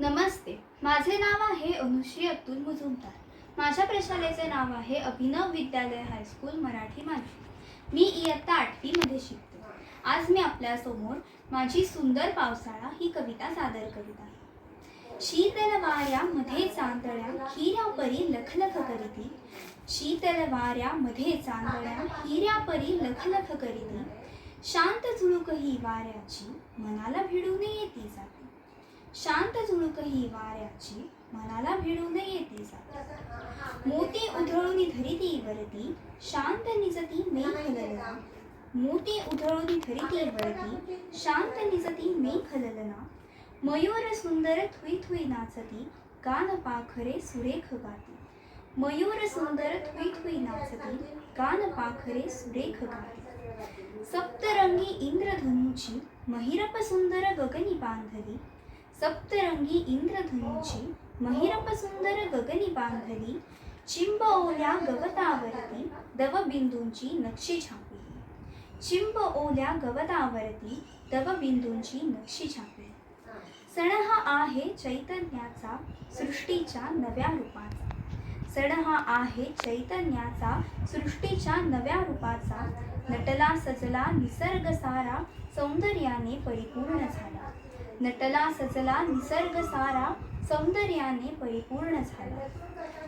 नमस्ते. माझे नाव आहे अनुश्री अतुल मुजुमदार. माझ्या प्रशालेचे नाव आहे अभिनव विद्यालय हायस्कूल मराठी माध्यम मी इयत्ता आठवीमध्ये शिकते. आज मी आपल्यासमोर माझी सुंदर पावसाळा ही कविता सादर करीत आहे. शीतल वाऱ्यामध्ये चांदळ्या हिऱ्यापरी लखलख करीती. शीतल वाऱ्यामध्ये चांदळ्या हिऱ्यापरी लखलख करीती. शांत झुळूक ही वाऱ्याची मनाला भिडून येती जाते. शांत झुळूकही वाऱ्याची मनाला भिडू न जाते. मोती उधळून धरिती वरती शांत निजती मेघललना मोती उधळून धरिती वरती शांत निजती मेघललना मयूर सुंदर थुई थुई नाचती कान पाखरे सुरेख गाती. मयूर सुंदर थुई थुई नाचती कान पाखरे सुरेख गाती. सप्तरंगी इंद्रधनुची महिरप सुंदर गगनी बांधली सप्तरंगी इंद्रधनुची महिरप सुंदर गगनी बांधली चिंब ओल्या गवतावरती दवबिंदूंची नक्षी छापली. चिंब ओल्या गवतावरती दवबिंदूंची नक्षी छापली. सण हा आहे चैतन्याचा सृष्टीच्या नव्या रूपाचा. सण हा आहे चैतन्याचा सृष्टीच्या नव्या रूपाचा. नटला सजला निसर्ग सारा सौंदर्याने परिपूर्ण झाला. नटला सजला निसर्ग सारा सौंदर्याने परिपूर्ण झाला.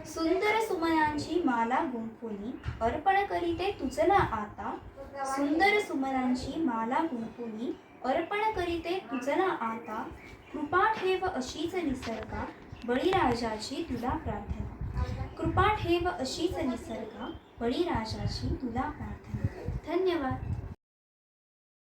सुंदर सुमनांची माला गुंफुनी अर्पण करीते तुझला आता. सुंदर सुमनांची माला गुंफुनी अर्पण करीते तुझला आता. कृपा ठेव अशीच निसर्गा बळीराजाची तुला प्रार्थना. कृपा ठेव अशीच निसर्गा बळीराजाची तुला प्रार्थना. धन्यवाद.